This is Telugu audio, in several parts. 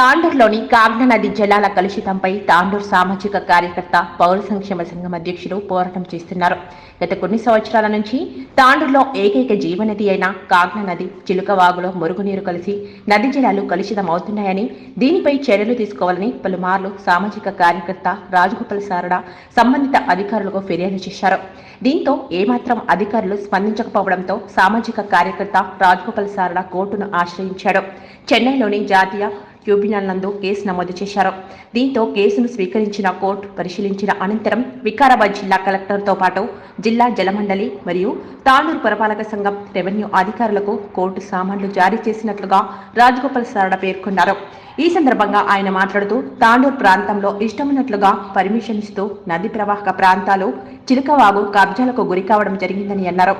తాండూరులోని కాగ్న నది జలాల కలుషితంపై తాండూరు సామాజిక కార్యకర్త పౌర సంక్షేమ సంఘం అధ్యక్షులు పోరాటం చేస్తున్నారు. గత కొన్ని సంవత్సరాల నుంచి తాండూరులో ఏకైక జీవనది అయిన కాగ్న నది చిలుకవాగులో మురుగునీరు కలిసి నది జలాలు కలుషితం అవుతున్నాయని దీనిపై చర్యలు తీసుకోవాలని పలుమార్లు సామాజిక కార్యకర్త రాజగోపాల్ సారడ సంబంధిత అధికారులకు ఫిర్యాదు చేశారు. దీంతో ఏమాత్రం అధికారులు స్పందించకపోవడంతో సామాజిక కార్యకర్త రాజగోపాల్ సారడ కోర్టును ఆశ్రయించాడు. చెన్నైలోని జాతీయ ట్యూబ్యునల్ నందు కేసు నమోదు చేశారు. దీంతో కేసును స్వీకరించిన కోర్టు పరిశీలించిన అనంతరం వికారాబాద్ జిల్లా కలెక్టర్తో పాటు జిల్లా జలమండలి మరియు తాండూరు పురపాలక సంఘం రెవెన్యూ అధికారులకు కోర్టు సామాన్లు జారీ చేసినట్లుగా రాజగోపాల్ సారడ పేర్కొన్నారు. ఈ సందర్భంగా ఆయన మాట్లాడుతూ తాండూరు ప్రాంతంలో ఇష్టమున్నట్లుగా పర్మిషన్ ఇస్తూ నది ప్రవాహక ప్రాంతాలు చిలుకవాగు కబ్జాలకు గురి కావడం జరిగిందని అన్నారు.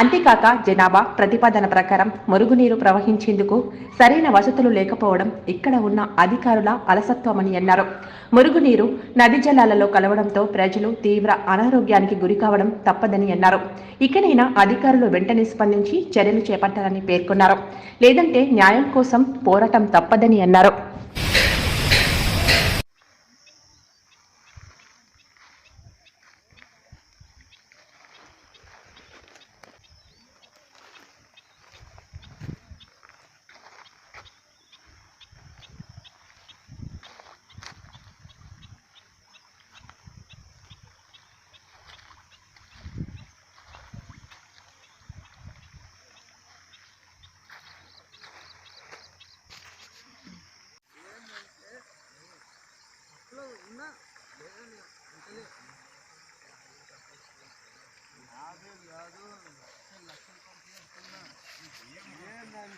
అంతేకాక జనాభా ప్రతిపాదన ప్రకారం మురుగునీరు ప్రవహించేందుకు సరైన వసతులు లేకపోవడం ఇక్కడ ఉన్న అధికారుల అలసత్వమని అన్నారు. మురుగునీరు నది జలాలలో కలవడంతో ప్రజలు తీవ్ర అనారోగ్యానికి గురి కావడం తప్పదని అన్నారు. ఇకనైనా అధికారులు వెంటనే స్పందించి చర్యలు చేపట్టాలని పేర్కొన్నారు. లేదంటే న్యాయం కోసం పోరాటం తప్పదని అన్నారు.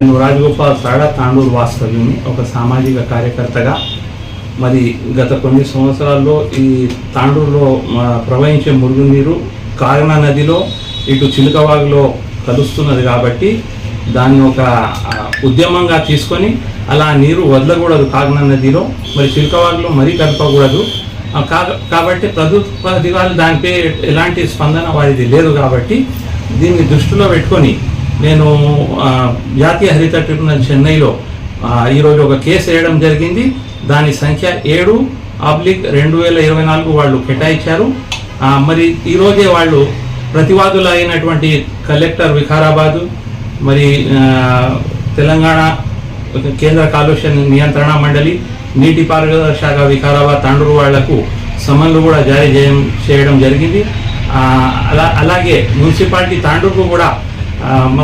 రాజగోపాల్ సాడా తాండూరు వాస్తవ్యుని ఒక సామాజిక కార్యకర్తగా. మరి గత కొన్ని సంవత్సరాల్లో ఈ తాండూరులో ప్రవహించే మురుగునీరు కారణ నదిలో ఇటు చిలుకవాగులో కలుస్తున్నది కాబట్టి దాన్ని ఒక ఉద్యమంగా తీసుకొని అలా నీరు వదలకూడదు కాగన నదిలో మరి చిలుకవాగులో మరీ కలపకూడదు. కా- కాబట్టి ప్రభుత్వ అధికారులు దానిపై ఎలాంటి స్పందన వారిది లేదు కాబట్టి దీన్ని దృష్టిలో పెట్టుకొని నేను జాతీయ హరిత ట్రిబ్యునల్ చెన్నైలో ఈరోజు ఒక కేసు వేయడం జరిగింది. దాని సంఖ్య ఏడు ఆబ్లిక్ రెండు వేల ఇరవై నాలుగు వాళ్ళు కేటాయించారు. మరి ఈరోజే వాళ్ళు ప్రతివాదులు అయినటువంటి కలెక్టర్ వికారాబాదు మరి తెలంగాణ కేంద్ర కాలుష్య నియంత్రణ మండలి నీటిపారుదల శాఖ వికారాబాద్ తాండూరు వాళ్ళకు సమన్లు కూడా జారీ చేయడం చేయడం జరిగింది. అలా అలాగే మున్సిపాలిటీ తాండూరుకు కూడా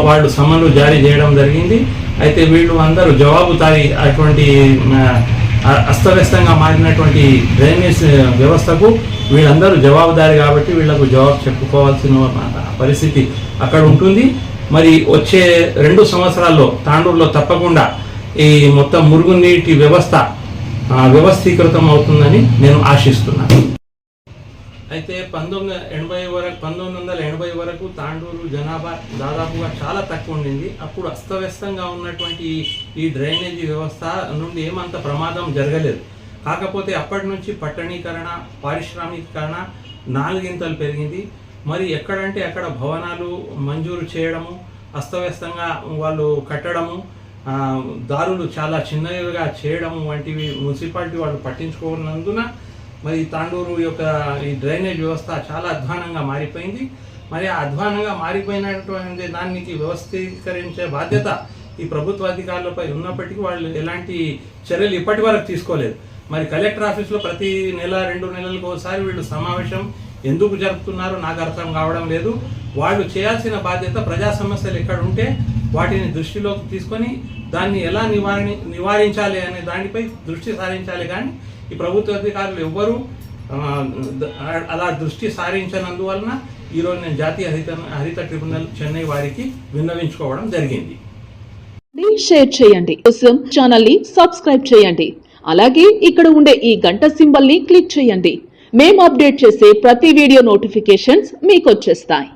వాళ్ళు సమన్లు జారీ చేయడం జరిగింది. అయితే వీళ్ళు అందరూ జవాబుదారీ అటువంటి అస్తవ్యస్తంగా మారినటువంటి డ్రైనేజ్ వ్యవస్థకు వీళ్ళందరూ జవాబుదారి కాబట్టి వీళ్ళకు జవాబు చెప్పుకోవాల్సిన పరిస్థితి అక్కడ ఉంటుంది. మరి వచ్చే రెండు సంవత్సరాల్లో తాండూరులో తప్పకుండా ఈ మొత్తం మురుగునీటి వ్యవస్థ వ్యవస్థీకృతం అవుతుందని నేను ఆశిస్తున్నాను. అయితే పంతొమ్మిది ఎనభై వరకు పంతొమ్మిది వందల ఎనభై వరకు తాండూరు జనాభా దాదాపుగా చాలా తక్కువ ఉండింది. అప్పుడు అస్తవ్యస్తంగా ఉన్నటువంటి ఈ- డ్రైనేజీ వ్యవస్థ నుండి ఏమంత ప్రమాదం జరగలేదు. కాకపోతే అప్పటి నుంచి పట్టణీకరణ పారిశ్రామికీకరణ నాలుగింతలు పెరిగింది. మరి ఎక్కడంటే అక్కడ భవనాలు మంజూరు చేయడము అస్తవ్యస్తంగా వాళ్ళు కట్టడము దారులు చాలా చిన్నవిగా చేయడము వంటివి మున్సిపాలిటీ వాళ్ళు పట్టించుకున్నందున మరి తాండూరు యొక్క ఈ డ్రైనేజ్ వ్యవస్థ చాలా అధ్వానంగా మారిపోయింది. మరి ఆ అధ్వానంగా మారిపోయినటువంటి దానికి వ్యవస్థీకరించే బాధ్యత ఈ ప్రభుత్వ అధికారులపై ఉన్నప్పటికీ వాళ్ళు ఎలాంటి చర్యలు ఇప్పటి వరకు తీసుకోలేదు. మరి కలెక్టర్ ఆఫీస్లో ప్రతి నెల రెండు నెలలకు ఒకసారి వీళ్ళు సమావేశం ఎందుకు జరుపుతున్నారో నాకు అర్థం కావడం లేదు. వాళ్ళు చేయాల్సిన బాధ్యత ప్రజా సమస్యలు ఎక్కడ ఉంటే వాటిని దృష్టిలోకి తీసుకొని దాన్ని ఎలా నివారణ నివారించాలి అనే దానిపై దృష్టి సారించాలి కానీ ఈ ప్రభుత్వ అధికారులు ఎవ్వరూ అలా దృష్టి సారించినందువలన ఈరోజు నేను జాతీయ హరిత హరిత ట్రిబ్యునల్ చెన్నై వారికి విన్నవించుకోవడం జరిగింది. షేర్ చేయండి. కోసం ఛానల్ని సబ్స్క్రైబ్ చేయండి. అలాగే ఇక్కడ ఉండే ఈ గంట సింబల్ని క్లిక్ చేయండి. మేము అప్డేట్ చేసే ప్రతి వీడియో నోటిఫికేషన్స్ మీకు వచ్చేస్తాయి